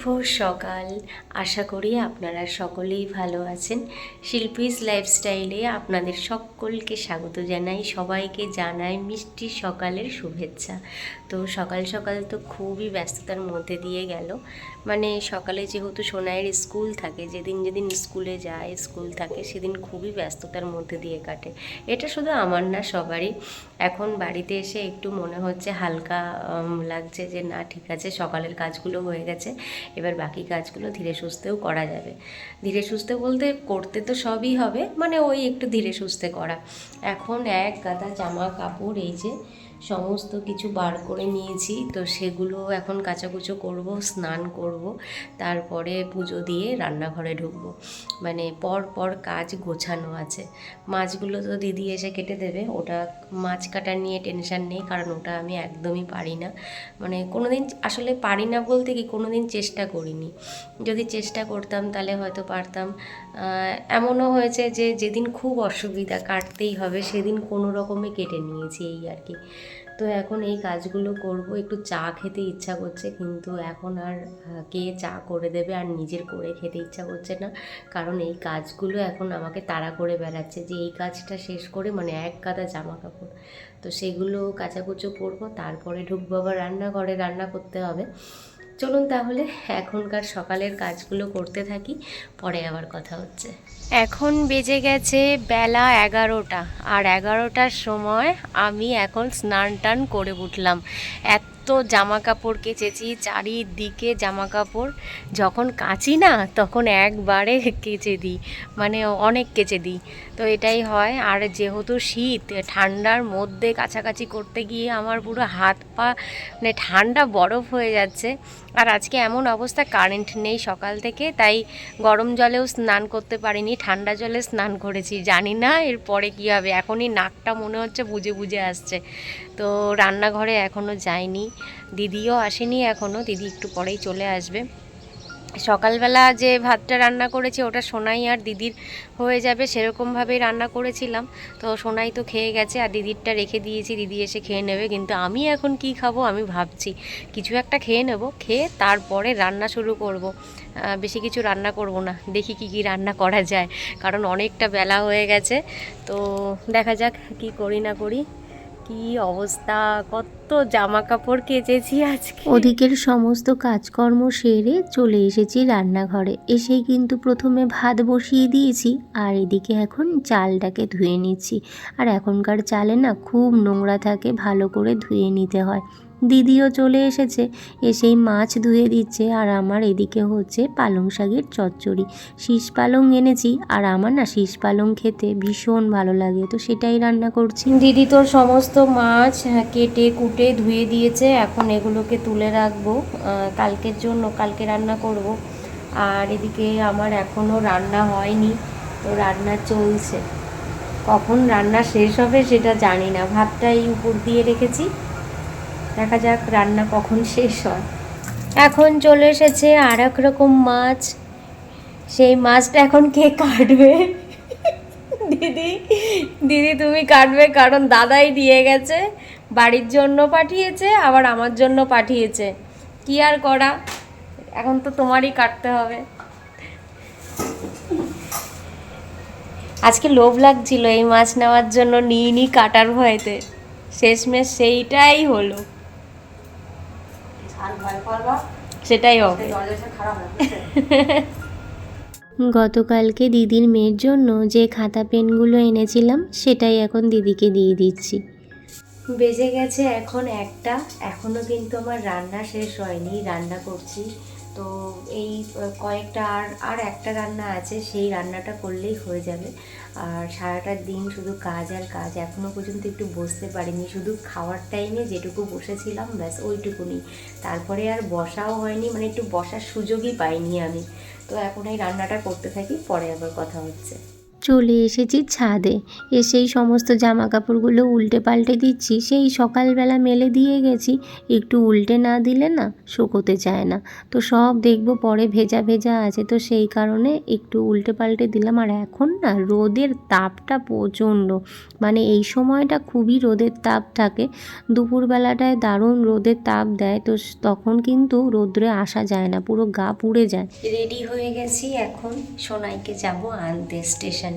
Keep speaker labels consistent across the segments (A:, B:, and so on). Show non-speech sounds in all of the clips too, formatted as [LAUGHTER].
A: শুভ সকাল। আশা করি আপনারা সকলেই ভালো আছেন। শিল্পীস লাইফস্টাইলে আপনাদের সকলকে স্বাগত জানাই, সবাইকে জানাই মিষ্টি সকালের শুভেচ্ছা। তো সকাল সকাল তো খুবই ব্যস্ততার মধ্যে দিয়ে গেল। মানে সকালে যেহেতু সোনাইয়ের স্কুল থাকে, যেদিন যেদিন স্কুলে যায়, স্কুল থাকে, সেদিন খুবই ব্যস্ততার মধ্যে দিয়ে কাটে। এটা শুধু আমার না, সবারই। এখন বাড়িতে এসে একটু মনে হচ্ছে হালকা লাগছে যে না, ঠিক আছে, সকালের কাজগুলো হয়ে গেছে। এবার বাকি কাজগুলো ধীরে সুস্থেও করা যাবে। ধীরে সুস্থে বলতে করতে তো সবই হবে মানে ওই একটু ধীরে সুস্থে করা। এখন এক গাদা জামা কাপড়, এই যে সমস্ত কিছু বার করে নিয়েছি। তো সেগুলো এখন কাচাকুচো করব, স্নান করব, তারপরে পুজো দিয়ে রান্নাঘরে ঢুকবো। মানে পর পর কাজ গোছানো আছে। মাছগুলো তো দিদি এসে কেটে দেবে, ওটা মাছ কাটা নিয়ে টেনশন নেই, কারণ ওটা আমি একদমই পারি না। মানে কোনো দিন আসলে পারি না বলতে কি কোনো দিন চেষ্টা করিনি। যদি চেষ্টা করতাম তাহলে হয়তো পারতাম। এমনও হয়েছে যে যেদিন খুব অসুবিধা কাটতেই হবে, সেদিন কোনো রকমে কেটে নিয়েছি এই আর কি। তো এখন এই কাজগুলো করব। একটু চা খেতে ইচ্ছা করছে, কিন্তু এখন আর কে চা করে দেবে আর নিজের করে খেতে ইচ্ছা করছে না। কারণ এই কাজগুলো এখন আমাকে তাড়া করে বেড়াচ্ছে যে এই কাজটা শেষ করে মানে এক কাদা জামা কাপড় তো সেগুলো কাচাকুচো করব, তারপরে ঢুকবো আবার রান্নাঘরে, রান্না করতে হবে। চলুন তাহলে এখনকার সকালের কাজগুলো করতে থাকি, পরে আবার কথা হচ্ছে। এখন বেজে গেছে বেলা এগারোটা, আর এগারোটার সময় আমি এখন স্নান টান করে উঠলাম। এত জামা কাপড় কেচেছি, চারিদিকে জামা কাপড় যখন কাচি না, তখন একবারে কেচে দিই মানে অনেক কেচে দিই। তো এটাই হয়। আর যেহেতু শীত, ঠান্ডার মধ্যে কাছাকাছি করতে গিয়ে আমার পুরো হাত পা মানে ঠান্ডা বরফ হয়ে যাচ্ছে। আর আজকে এমন অবস্থা কারেন্ট নেই সকাল থেকে, তাই গরম জলেও স্নান করতে পারিনি, ঠান্ডা জলে স্নান করেছি। জানি না এরপরে কী হবে, এখনই নাকটা মনে হচ্ছে বুঝে বুঝে আসছে। তো রান্নাঘরে এখনও যায়নি দিদিও আসেনি এখনও দিদি একটু পরেই চলে আসবে। সকালবেলা যে ভাতটা রান্না করেছি, ওটা সোনাই আর দিদির হয়ে যাবে, সেরকমভাবেই রান্না করেছিলাম। তো সোনাই তো খেয়ে গেছে, আর দিদিরটা রেখে দিয়েছি, দিদি এসে খেয়ে নেবে। কিন্তু আমি এখন কি খাব, আমি ভাবছি। কিছু একটা খেয়ে নেব, খেয়ে তারপরে রান্না শুরু করব। বেশি কিছু রান্না করব না, দেখি কি কি রান্না করা যায়। কারণ অনেকটা বেলা হয়ে গেছে। তো দেখা যাক কি করি না করি। কি অবস্থা? কত জামা কাপড় কেচেছি আজকে।
B: ওদিকের সমস্ত কাজকর্ম সেরে চলে এসেছি রান্নাঘরে। এসেই কিন্তু প্রথমে ভাত বসিয়ে দিয়েছি আর এদিকে এখন চালটাকে ধুয়ে নিচ্ছি। আর এখনকার চালে না খুব নোংরা থাকে, ভালো করে ধুয়ে নিতে হয়। দিদিও চলে এসেছে। এসেই মাছ ধুয়ে দিচ্ছে। আর আমার এদিকে হচ্ছে পালং শাকের চচ্চড়ি। শীষ পালং এনেছি। আর আমার না শীষ পালং খেতে ভীষণ ভালো লাগে। তো সেটাই রান্না করছি।
A: দিদি তোর সমস্ত মাছ কেটে, কুটে, ধুয়ে দিয়েছে। এখন এগুলোকে তুলে রাখব। কালকের জন্য কালকে রান্না করব। আর এদিকে আমার এখনও রান্না হয়নি। তো রান্না চলছে। কখন রান্না শেষ হবে সেটা জানি না। ভাতটা এই উপর দিয়ে রেখেছি। দেখা যাক রান্না কখন শেষ হয়। এখন চলে এসেছে আর এক রকম মাছ। সেই মাছটা এখন কে কাটবে? দিদি দিদি তুমি কাটবে কারণ দাদাই দিয়ে গেছে, বাড়ির জন্য পাঠিয়েছে, আবার আমার জন্য পাঠিয়েছে। কি আর করা? এখন তো তোমারই কাটতে হবে। আজকে লোভ লাগছিল এই মাছ নেওয়ার জন্য নিই নি কাটার ভয়তে। শেষমেশ সেইটাই হলো। সেটাই হবে।
B: গতকালকে দিদির মেয়ের জন্য যে খাতা পেনগুলো এনেছিলাম সেটাই এখন দিদিকে দিয়ে দিচ্ছি।
A: বেজে গেছে এখন একটা। এখনও কিন্তু আমার রান্না শেষ হয়নি। রান্না করছি তো এই কয়েকটা আর আর একটা রান্না আছে, সেই রান্নাটা করলেই হয়ে যাবে। আর সারাটা দিন শুধু কাজ আর কাজ এখনও পর্যন্ত একটু বসতে পারিনি। শুধু খাওয়ার টাইমে যেটুকু বসেছিলাম, ব্যাস ওইটুকুনি। তারপরে আর বসাও হয়নি মানে একটু বসার সুযোগই পাইনি আমি। তো এখন এই রান্নাটা করতে থাকি, পরে আবার কথা হচ্ছে।
B: চলে এসেছি ছাদে। এসেই সমস্ত জামা কাপড়গুলো উল্টে পাল্টে দিচ্ছি। সেই সকালবেলা মেলে দিয়ে গেছি। একটু উল্টে না দিলে না শুকোতে চায় না। তো সব দেখব পরে ভেজা ভেজা আছে। তো সেই কারণে একটু উল্টে পাল্টে দিলাম। আর এখন না রোদের তাপটা প্রচণ্ড। মানে এই সময়টা খুবই রোদের তাপ থাকে। দুপুরবেলাটায় দারুণ রোদের তাপ দেয়। তো তখন কিন্তু রোদ্রে আসা যায় না। পুরো গা পুড়ে যায়।
A: রেডি হয়ে গেছি। এখন সোনাইকে যাব আনতে স্টেশনে।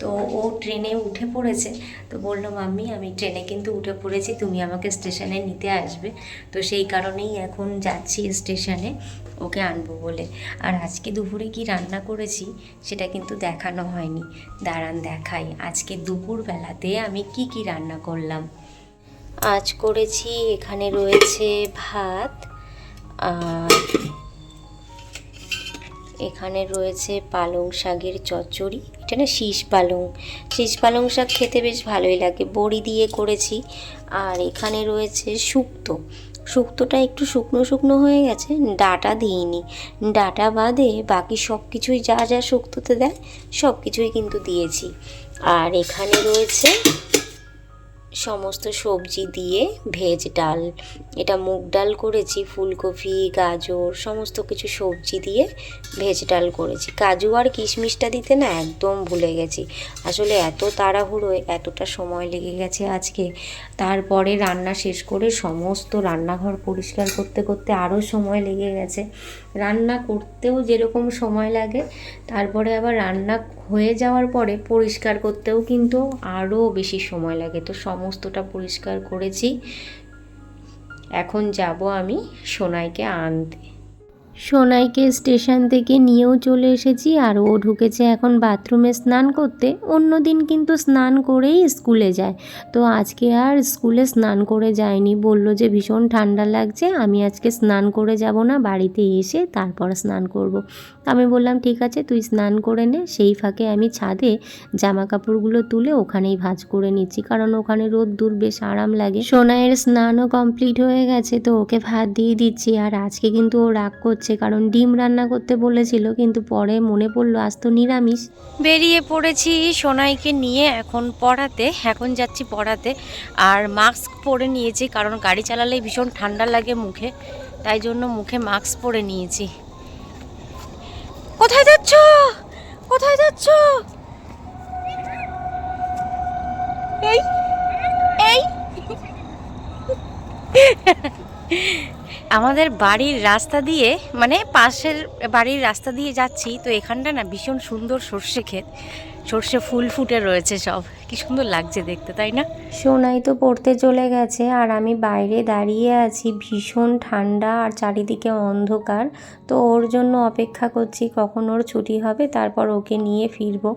A: তো ও ট্রেনে উঠে পড়েছে। তো বলল, মাম্মি, আমি ট্রেনে কিন্তু উঠে পড়েছি, তুমি আমাকে স্টেশনে নিতে আসবে। তো সেই কারণেই এখন যাচ্ছি স্টেশনে, ওকে আনব বলে। আর আজকে দুপুরে কি রান্না করেছি, সেটা কিন্তু দেখানো হয়নি। দাঁড়ান দেখাই, আজকে দুপুরবেলাতে আমি কি কি রান্না করলাম। আজ করেছি, এখানে রয়েছে ভাত আর এখানে রয়েছে পালং শাকের চচ্চড়ি। এটা না শীষ পালং। শীষ পালং শাক খেতে বেশ ভালোই লাগে। বড়ি দিয়ে করেছি। আর এখানে রয়েছে শুক্তো। শুক্তোটা একটু শুকনো শুকনো হয়ে গেছে। ডাটা দিইনি। ডাটা বাদে বাকি সব কিছুই যা যা শুক্তোতে দেয়, সব কিছুই কিন্তু দিয়েছি। আর এখানে রয়েছে সমস্ত সবজি দিয়ে ভেজ ডাল, এটা মুগ ডাল করেছি, ফুলকপি, গাজর, সমস্ত কিছু সবজি দিয়ে ভেজ ডাল করেছি। কাজু আর কিশমিশটা দিতে না একদম ভুলে গেছি। আসলে এত তাড়াহুড়োয় এতটা সময় লেগে গেছে আজকে। তারপরে রান্না শেষ করে সমস্ত রান্নাঘর পরিষ্কার করতে করতে আরও সময় লেগে গেছে। রান্না করতেও যেরকম সময় লাগে, তারপরে আবার রান্না হয়ে যাওয়ার পরে পরিষ্কার করতেও কিন্তু আরও বেশি সময় লাগে। তো সমস্তটা পরিষ্কার করেছি। এখন যাব আমি সোনাইকে আনতে।
B: সোনাইকে স্টেশন থেকে নিয়েও চলে এসেছি আর ও ঢুকেছে এখন বাথরুমে স্নান করতে। অন্য দিন কিন্তু স্নান করেই স্কুলে যায়। তো আজকে আর স্কুলে স্নান করে যায়নি। বলল যে ভীষণ ঠান্ডা লাগছে, আমি আজকে স্নান করে যাব না, বাড়িতে এসে তারপর স্নান করব। আমি বললাম, ঠিক আছে, তুই স্নান করে নে, সেই ফাঁকে আমি ছাদে জামা কাপড়গুলো তুলে ওখানেই ভাঁজ করে নিচ্ছি, কারণ ওখানে রোদ দূর বেশ আরাম লাগে। সোনাইয়ের স্নানও কমপ্লিট হয়ে গেছে, তো ওকে ভাত দিয়ে দিচ্ছি। আর আজকে কিন্তু ও রাগ করছে কারণ ডিম রান্না করতে বলেছিল, কিন্তু পরে মনে পড়ল আজ তো নিরামিষ।
A: বেরিয়ে পড়েছি সোনাইকে নিয়ে এখন পড়াতে, এখন যাচ্ছি পড়াতে। আর মাস্ক পরে নিয়েছি, কারণ গাড়ি চালালে ভীষণ ঠান্ডা লাগে মুখে, তাই জন্য মুখে মাস্ক পরে নিয়েছি। কোথায় যাচ্ছ? কোথায় যাচ্ছ এই এই আমাদের বাড়ির রাস্তা দিয়ে মানে পাশের বাড়ির রাস্তা দিয়ে যাচ্ছি, তো এখানটা না ভীষণ সুন্দর সর্ষে ক্ষেত। সর্ষে ফুল ফুটে রয়েছে সব। কি সুন্দর লাগছে দেখতে, তাই না?
B: সোনাই তো পড়তে চলে গেছে, আর আমি বাইরে দাঁড়িয়ে আছি ভীষণ ঠান্ডা আর চারিদিকে অন্ধকার। তো ওর জন্য অপেক্ষা করছি কখন ওর ছুটি হবে, তারপর ওকে নিয়ে ফিরবো।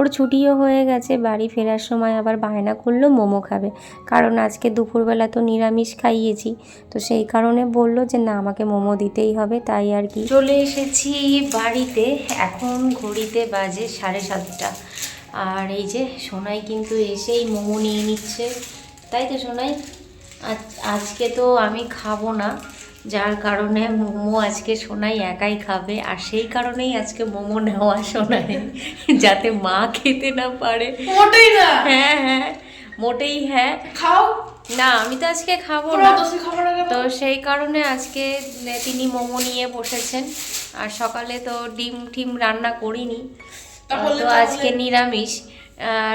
B: ওর ছুটিও হয়ে গেছে, বাড়ি ফেরার সময় আবার বায়না করল মোমো খাবে। কারণ আজকে দুপুরবেলা তো নিরামিষ খাইয়েছি। তো সেই কারণে বলল যে, না, আমাকে মোমো দিতেই হবে, তাই আর কি।
A: চলে এসেছি বাড়িতে, এখন ঘড়িতে বাজে সাড়ে সাতটা। আর এই যে, সোনাই কিন্তু এসেই মোমো নিয়ে নিচ্ছে। তাই তো, সোনাই? আজ- আজকে তো আমি খাব না। যার কারণে মোমো আজকে সোনাই একাই খাবে আর সেই কারণেই আজকে মোমো নেওয়া সোনাই যাতে মা খেতে না পারে।
C: মোটেই না।
A: হ্যাঁ হ্যাঁ মোটেই হ্যাঁ।
C: খাও।
A: না আমি তো আজকে খাব না? তো সেই কারণে আজকে তিনি মোমো নিয়ে বসেছেন আর সকালে তো ডিম টিম রান্না করিনি। তো আজকে নিরামিষ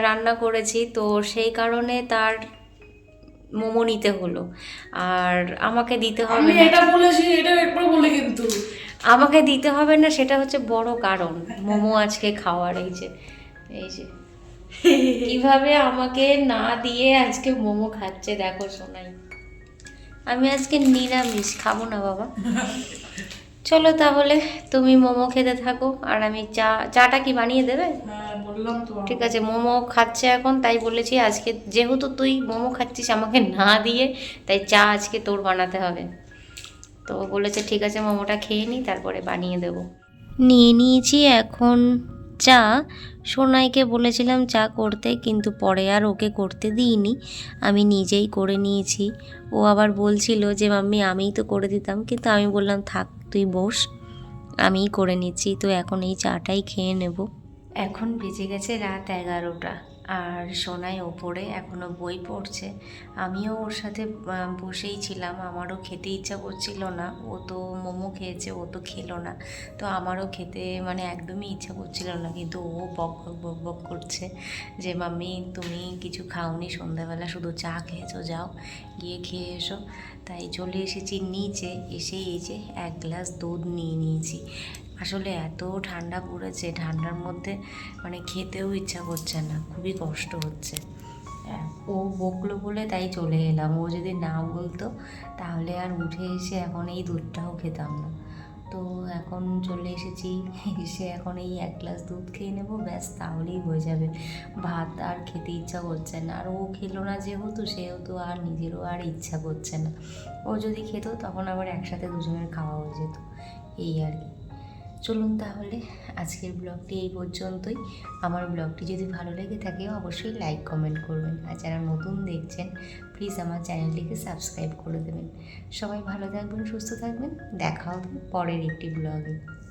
A: রান্না করেছি। তো সেই কারণে তার মোমো নিতে হলো। আর আমাকে দিতে হবে
C: এটা বলেছি এটা একবার বলে কিন্তু।
A: আমাকে দিতে হবে না সেটা হচ্ছে বড় কারণ মোমো আজকে খাওয়ার এই যে এই যে। [LAUGHS] কীভাবে আমাকে না দিয়ে আজকে মোমো খাচ্ছে দেখো শোনাই আমি আজকে নিরামিষ খাব না বাবা। [LAUGHS] চলো তাহলে তুমি মোমো খেতে থাকো আর আমি চা চাটা কি বানিয়ে দেবে?
C: হ্যাঁ বললাম তো
A: ঠিক আছে মোমো খাচ্ছে এখন তাই বলেছি আজকে যেহেতু তুই মোমো খাচ্ছিস আমাকে না দিয়ে তাই চা আজকে তোর বানাতে হবে। তো বলেছে ঠিক আছে মোমোটা খেয়ে নি তারপরে বানিয়ে দেবো। নিয়ে নিয়েছি এখন চা সোনাইকে বলেছিলাম চা করতে, কিন্তু পরে আর ওকে করতে দিইনি। আমি নিজেই করে নিয়েছি। ও আবার বলছিল যে, মাম্মি, আমিই তো করে দিতাম। কিন্তু আমি বললাম, থাক, তুই বস, আমিই করে নিচ্ছি। তো এখন এই চাটাই খেয়ে নেব। এখন বেজে গেছে রাত এগারোটা। আর সোনাই ওপরে এখনও বই পড়ছে। আমিও ওর সাথে বসেই ছিলাম। আমারও খেতে ইচ্ছা করছিল না। ও তো মোমো খেয়েছে, ও তো খেলো না। তো আমারও খেতে মানে একদমই ইচ্ছা করছিল না। কিন্তু ও বক বক বক বক করছে যে, মাম্মি, তুমি কিছু খাওনি সন্ধ্যাবেলা, শুধু চা খেয়েছো, যাও, গিয়ে খেয়ে এসো। তাই চলে এসেছি নিচে। এসে এই যে এক গ্লাস দুধ নিয়ে নিয়েছি। আসলে এত ঠান্ডা পড়েছে ঠান্ডার মধ্যে মানে খেতেও ইচ্ছা করছে না খুবই কষ্ট হচ্ছে। হ্যাঁ, ও বকলো বলে তাই চলে এলাম ও যদি না বলতো তাহলে আর উঠে এসে এখন এই দুধটাও খেতাম না। তো এখন চলে এসেছি এসে এখন এই এক গ্লাস দুধ খেয়ে নেব ব্যাস তাহলেই হয়ে যাবে। ভাত আর খেতে ইচ্ছা করছে না আর ও খেলো না যেহেতু সেহেতু আর নিজেরও আর ইচ্ছা করছে না। ও যদি খেত তখন আবার একসাথে দুজনের খাওয়া হয়ে যেত এই আর কি। চলুন তাহলে আজকের ব্লগটি এই পর্যন্তই। আমার ব্লগটি যদি ভালো লেগে থাকে অবশ্যই লাইক, কমেন্ট করবেন। আর যারা নতুন দেখছেন প্লিজ আমার চ্যানেলটিকে সাবস্ক্রাইব করে দেবেন। সবাই ভালো থাকবেন, সুস্থ থাকবেন। দেখা হবে পরের একটি ব্লগে।